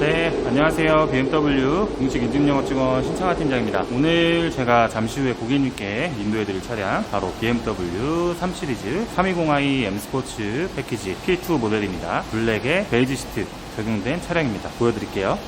네, 안녕하세요. BMW 공식 인증영어 직원 신창하 팀장입니다. 오늘 제가 잠시 후에 고객님께 인도해드릴 차량 바로 BMW 3 시리즈 320i M 스포츠 패키지 P2 모델입니다. 블랙에 베이지 시트 적용된 차량입니다. 보여드릴게요.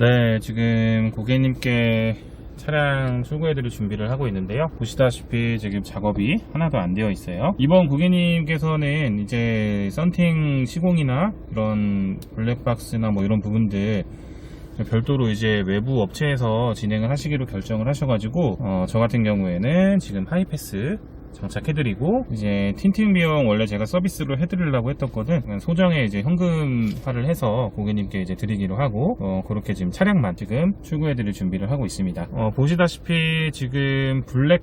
네, 지금 고객님께 차량 출고해드릴 준비를 하고 있는데요. 보시다시피 지금 작업이 하나도 안 되어 있어요. 이번 고객님께서는 이제 썬팅 시공이나 이런 블랙박스나 뭐 이런 부분들 별도로 이제 외부 업체에서 진행을 하시기로 결정을 하셔가지고 어, 저 같은 경우에는 지금 하이패스 장착해드리고 이제 틴팅 비용 원래 제가 서비스로 해드리려고 했던 거는 소정에 이제 현금화를 해서 고객님께 이제 드리기로 하고 어, 그렇게 지금 차량만 지금 출고해드릴 준비를 하고 있습니다. 어, 보시다시피 지금 블랙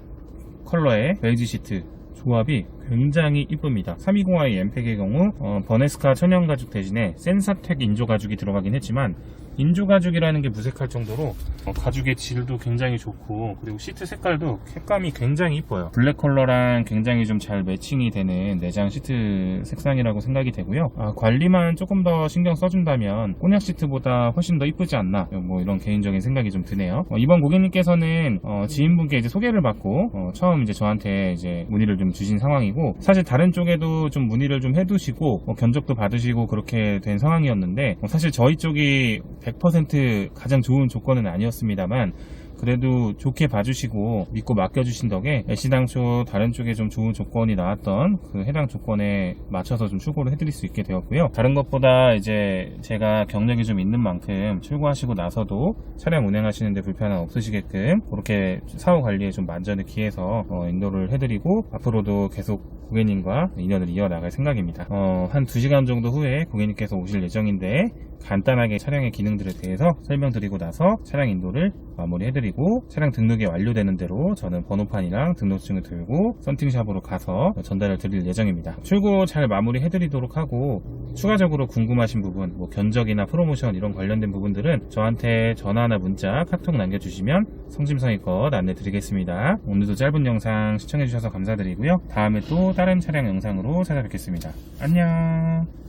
컬러의 베이지 시트 조합이 굉장히 이쁩니다. 320i 엠팩의 경우 어, 버네스카 천연 가죽 대신에 센사텍 인조 가죽이 들어가긴 했지만 인조 가죽이라는 게 무색할 정도로 어, 가죽의 질도 굉장히 좋고 그리고 시트 색깔도 색감이 굉장히 이뻐요. 블랙 컬러랑 굉장히 좀 잘 매칭이 되는 내장 시트 색상이라고 생각이 되고요. 아, 관리만 조금 더 신경 써준다면 혼약 시트보다 훨씬 더 이쁘지 않나 뭐 이런 개인적인 생각이 좀 드네요. 어, 이번 고객님께서는 어, 지인분께 이제 소개를 받고 어, 처음 이제 저한테 이제 문의를 좀 주신 상황이고 사실 다른 쪽에도 좀 문의를 좀 해두시고 어, 견적도 받으시고 그렇게 된 상황이었는데 어, 사실 저희 쪽이 100% 가장 좋은 조건은 아니었습니다만 그래도 좋게 봐주시고 믿고 맡겨주신 덕에 애시당초 다른 쪽에 좀 좋은 조건이 나왔던 그 해당 조건에 맞춰서 좀 출고를 해드릴 수 있게 되었고요. 다른 것보다 이제 제가 경력이 좀 있는 만큼 출고하시고 나서도 차량 운행하시는데 불편함 없으시게끔 그렇게 사후 관리에 좀 만전을 기해서 어, 인도를 해드리고 앞으로도 계속 고객님과 인연을 이어나갈 생각입니다. 어, 한 2시간 정도 후에 고객님께서 오실 예정인데 간단하게 차량의 기능들에 대해서 설명드리고 나서 차량 인도를 마무리 해드리고 차량 등록이 완료되는 대로 저는 번호판이랑 등록증을 들고 썬팅샵으로 가서 전달을 드릴 예정입니다. 출고 잘 마무리 해드리도록 하고 추가적으로 궁금하신 부분, 뭐 견적이나 프로모션 이런 관련된 부분들은 저한테 전화나 문자, 카톡 남겨주시면 성심성의껏 안내드리겠습니다. 오늘도 짧은 영상 시청해주셔서 감사드리고요. 다음에 또 다른 차량 영상으로 찾아뵙겠습니다. 안녕.